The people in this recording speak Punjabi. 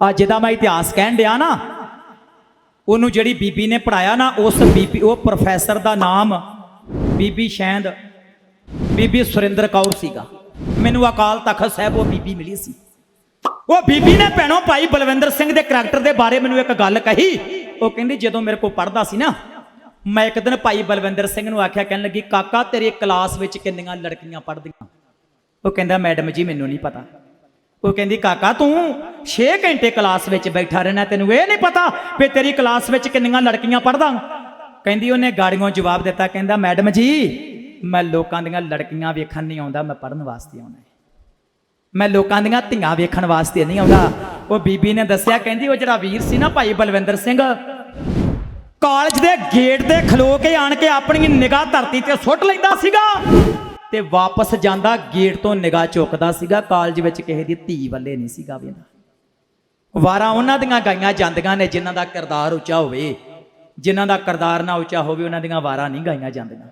ਆ ਜਿਹਦਾ ਮੈਂ ਇਤਿਹਾਸ ਕਹਿਣ ਡਿਆ ਨਾ, ਉਹਨੂੰ ਜਿਹੜੀ ਬੀਬੀ ਨੇ ਪੜਾਇਆ ਨਾ, ਉਸ ਬੀਬੀ, ਉਹ ਪ੍ਰੋਫੈਸਰ ਦਾ ਨਾਮ ਬੀਬੀ ਸ਼ੈਂਦ ਬੀਬੀ ਸੁਰਿੰਦਰ ਕੌਰ ਸੀਗਾ। ਮੈਨੂੰ ਅਕਾਲ ਤਖਤ ਸਾਹਿਬ ਉਹ ਬੀਬੀ ਮਿਲੀ ਸੀ। ਉਹ ਬੀਬੀ ਨੇ ਭੈਣੋ ਭਾਈ ਬਲਵਿੰਦਰ ਸਿੰਘ ਦੇ ਕਰੈਕਟਰ ਦੇ ਬਾਰੇ ਮੈਨੂੰ ਇੱਕ ਗੱਲ ਕਹੀ। ਉਹ ਕਹਿੰਦੀ, ਜਦੋਂ ਮੇਰੇ ਕੋਲ ਪੜਦਾ ਸੀ ਨਾ, ਮੈਂ ਇੱਕ ਦਿਨ ਭਾਈ ਬਲਵਿੰਦਰ ਸਿੰਘ ਨੂੰ ਆਖਿਆ, ਕਹਿਣ ਲੱਗੀ, ਕਾਕਾ, ਤੇਰੀ ਕਲਾਸ ਵਿੱਚ ਕਿੰਨੀਆਂ ਲੜਕੀਆਂ ਪੜ੍ਹਦੀਆਂ? ਉਹ ਕਹਿੰਦਾ, ਮੈਡਮ ਜੀ, ਮੈਨੂੰ ਨਹੀਂ ਪਤਾ। ਉਹ ਕਹਿੰਦੀ, ਕਾਕਾ ਤੂੰ 6 ਘੰਟੇ ਕਲਾਸ ਵਿੱਚ ਬੈਠਾ ਰਹਿਣਾ, ਤੈਨੂੰ ਇਹ ਨਹੀਂ ਪਤਾ ਵੀ ਤੇਰੀ ਕਲਾਸ ਵਿੱਚ ਕਿੰਨੀਆਂ ਲੜਕੀਆਂ ਪੜਦਾ ਕਹਿੰਦੀ, ਉਹਨੇ ਗਾੜੀਆਂ ਜਵਾਬ ਦਿੱਤਾ, ਕਹਿੰਦਾ, ਮੈਡਮ ਜੀ, ਮੈਂ ਲੋਕਾਂ ਦੀਆਂ ਲੜਕੀਆਂ ਵੇਖਣ ਨਹੀਂ ਆਉਂਦਾ, ਮੈਂ ਪੜਨ ਵਾਸਤੇ ਆਉਣਾ ਮੈਂ ਲੋਕਾਂ ਦੀਆਂ ਧੀਆਂ ਵੇਖਣ ਵਾਸਤੇ ਨਹੀਂ ਆਉਂਦਾ। ਉਹ ਬੀਬੀ ਨੇ ਦੱਸਿਆ, ਕਹਿੰਦੀ, ਉਹ ਜਿਹੜਾ ਵੀਰ ਸੀ ਨਾ ਭਾਈ ਬਲਵਿੰਦਰ ਸਿੰਘ, ਕਾਲਜ ਦੇ ਗੇਟ ਤੇ ਖਲੋ ਕੇ ਆਣ ਕੇ ਆਪਣੀ ਨਿਗਾਹ ਧਰਤੀ ਤੇ ਸੁੱਟ ਲੈਂਦਾ ਸੀਗਾ। ਤੇ ਵਾਪਸ ਜਾਂਦਾ, ਗੇਟ ਤੋਂ ਨਿਗਾਹ ਚੁੱਕਦਾ ਸੀਗਾ। ਕਾਲਜ ਵਿੱਚ ਕਿਸੇ ਦੀ ਧੀ ਵੱਲੇ ਨਹੀਂ ਸੀਗਾ ਵੇਂਦਾ। ਵਾਰਾਂ ਉਹਨਾਂ ਦੀਆਂ ਗਾਈਆਂ ਜਾਂਦੀਆਂ ਨੇ, ਜਿਨ੍ਹਾਂ ਦਾ ਕਿਰਦਾਰ ਉੱਚਾ ਹੋਵੇ। ਜਿਨ੍ਹਾਂ ਦਾ ਕਿਰਦਾਰ ਨਾ ਉੱਚਾ ਹੋਵੇ, ਉਹਨਾਂ ਦੀਆਂ ਵਾਰਾਂ ਨਹੀਂ ਗਾਈਆਂ ਜਾਂਦੀਆਂ।